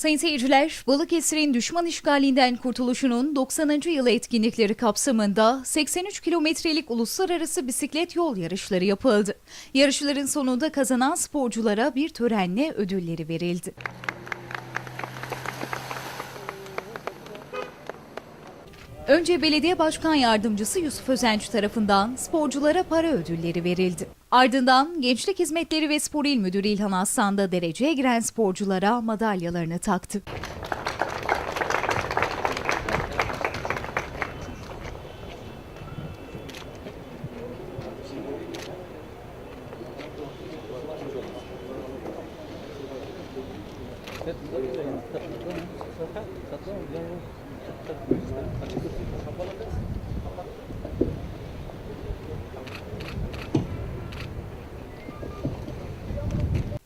Sayın seyirciler, Balıkesir'in düşman işgalinden kurtuluşunun 90. yılı etkinlikleri kapsamında 83 kilometrelik uluslararası bisiklet yol yarışları yapıldı. Yarışların sonunda kazanan sporculara bir törenle ödülleri verildi. Önce belediye başkan yardımcısı Yusuf Özenç tarafından sporculara para ödülleri verildi. Ardından Gençlik Hizmetleri ve Spor İl Müdürü İlhan Aslan da dereceye giren sporculara madalyalarını taktı.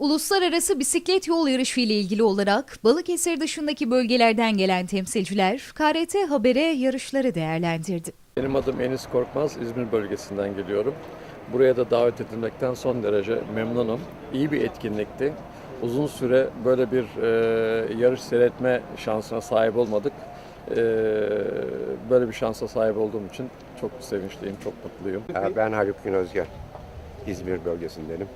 Uluslararası bisiklet yol yarışı ile ilgili olarak Balıkesir dışındaki bölgelerden gelen temsilciler KRT Haber'e yarışları değerlendirdi. Benim adım Enis Korkmaz, İzmir bölgesinden geliyorum. Buraya da davet edilmekten son derece memnunum. İyi bir etkinlikti. Uzun süre böyle bir e, yarış seyretme şansına sahip olmadık. E, böyle bir şansa sahip olduğum için çok sevinçliyim, çok mutluyum. Ben Haluk Günözgen, İzmir bölgesindenim.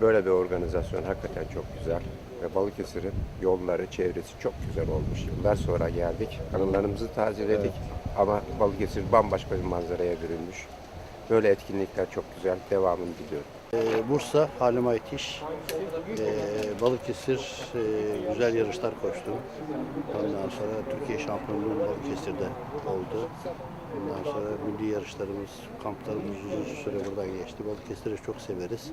Böyle bir organizasyon hakikaten çok güzel. Ve Balıkesir'in yolları, çevresi çok güzel olmuş. Yıllar sonra geldik, anılarımızı tazeledik. Ama Balıkesir bambaşka bir manzaraya bürünmüş. Böyle etkinlikler çok güzel, devamını diliyorum. Ee, Bursa, Halim Aytiş, ee, Balıkesir ee, güzel yarışlar koştu. Ondan sonra Türkiye şampiyonluğu Balıkesir'de oldu. Ondan sonra milli yarışlarımız, kamplarımız uzun süre buradan geçti. Balıkesir'i çok severiz.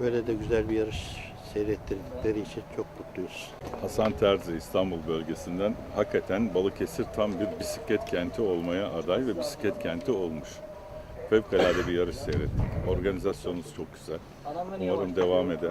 Böyle de güzel bir yarış seyrettirdikleri için çok mutluyuz. Hasan Terzi İstanbul bölgesinden hakikaten Balıkesir tam bir bisiklet kenti olmaya aday ve bisiklet kenti olmuş. Fevkalade bir yarış seyrettik. Organizasyonunuz çok güzel. Umarım devam eder.